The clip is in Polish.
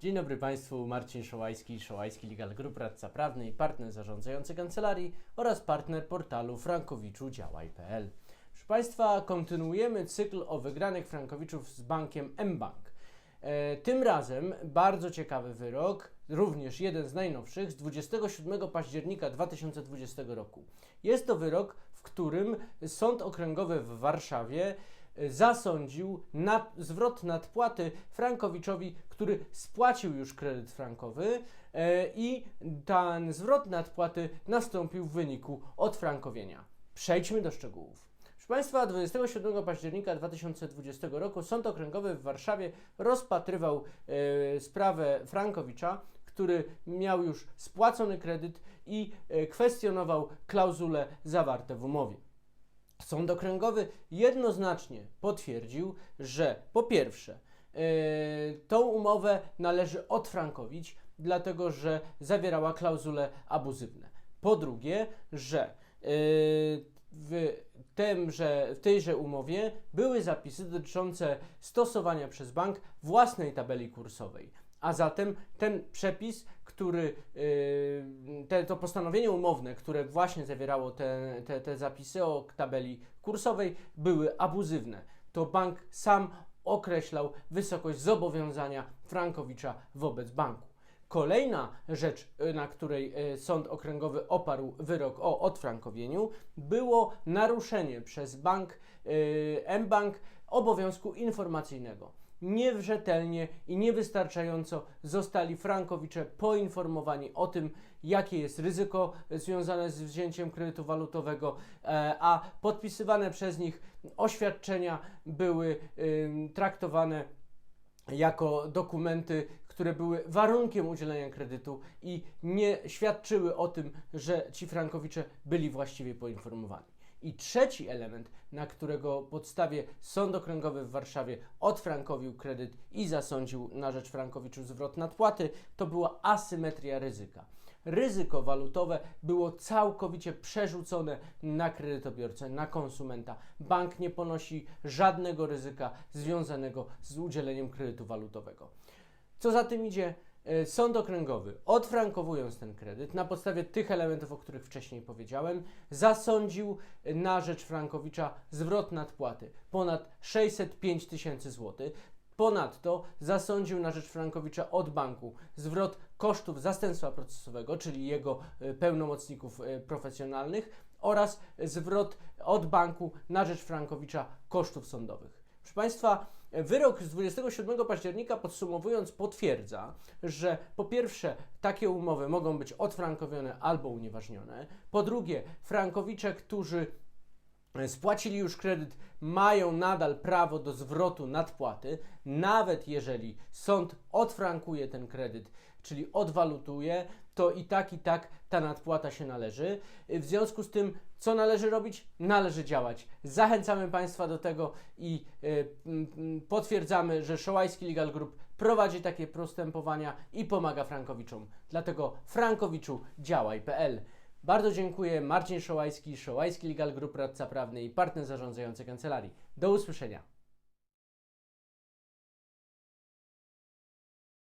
Dzień dobry Państwu, Marcin Szołajski, Szołajski Legal Group, radca prawny i partner zarządzający kancelarii oraz partner portalu Frankowiczu Działaj.pl. Proszę Państwa, kontynuujemy cykl o wygranych Frankowiczów z bankiem mBank. E, tym razem bardzo ciekawy wyrok, również jeden z najnowszych, z 27 października 2020 roku. Jest to wyrok, w którym Sąd Okręgowy w Warszawie zasądził zwrot nadpłaty Frankowiczowi, który spłacił już kredyt frankowy e, i ten zwrot nadpłaty nastąpił w wyniku odfrankowienia. Przejdźmy do szczegółów. Proszę Państwa, 27 października 2020 roku Sąd Okręgowy w Warszawie rozpatrywał e, sprawę Frankowicza, który miał już spłacony kredyt i e, kwestionował klauzule zawarte w umowie. Sąd Okręgowy jednoznacznie potwierdził, że po pierwsze, yy, tą umowę należy odfrankowić, dlatego że zawierała klauzule abuzywne. Po drugie, że yy, w, tymże, w tejże umowie były zapisy dotyczące stosowania przez bank własnej tabeli kursowej. A zatem ten przepis, który, yy, te, to postanowienie umowne, które właśnie zawierało te, te, te zapisy o tabeli kursowej, były abuzywne. To bank sam określał wysokość zobowiązania Frankowicza wobec banku. Kolejna rzecz, y, na której y, Sąd Okręgowy oparł wyrok o odfrankowieniu, było naruszenie przez bank mBank obowiązku informacyjnego niewrzetelnie i niewystarczająco zostali Frankowicze poinformowani o tym, jakie jest ryzyko związane z wzięciem kredytu walutowego, e, a podpisywane przez nich oświadczenia były traktowane jako dokumenty, które były warunkiem udzielenia kredytu i nie świadczyły o tym, że ci Frankowicze byli właściwie poinformowani. I trzeci element, na którego podstawie Sąd Okręgowy w Warszawie odfrankowił kredyt i zasądził na rzecz Frankowiczów zwrot nadpłaty, to była asymetria ryzyka. Ryzyko walutowe było całkowicie przerzucone na kredytobiorcę, na konsumenta. Bank nie ponosi żadnego ryzyka związanego z udzieleniem kredytu walutowego. Co za tym idzie, Sąd Okręgowy, odfrankowując ten kredyt, na podstawie tych elementów, o których wcześniej powiedziałem, zasądził na rzecz Frankowicza zwrot nadpłaty ponad 605 tysięcy złotych. Ponadto zasądził na rzecz Frankowicza od banku zwrot kosztów zastępstwa procesowego, czyli jego e, pełnomocników e, profesjonalnych oraz zwrot od banku na rzecz Frankowicza kosztów sądowych. Proszę Państwa, wyrok z 27 października podsumowując potwierdza, że po pierwsze takie umowy mogą być odfrankowione albo unieważnione, po drugie frankowicze, którzy spłacili już kredyt, mają nadal prawo do zwrotu nadpłaty, nawet jeżeli sąd odfrankuje ten kredyt, czyli odwalutuje, to i tak, i tak ta nadpłata się należy. W związku z tym, co należy robić? Należy działać. Zachęcamy Państwa do tego i y, potwierdzamy, że Szołajski Legal Group prowadzi takie postępowania i pomaga Frankowiczom. Dlatego Frankowiczu działaj.pl bardzo dziękuję. Marcin Szołajski, Szołajski Legal Group, radca prawny i partner zarządzający kancelarii. Do usłyszenia.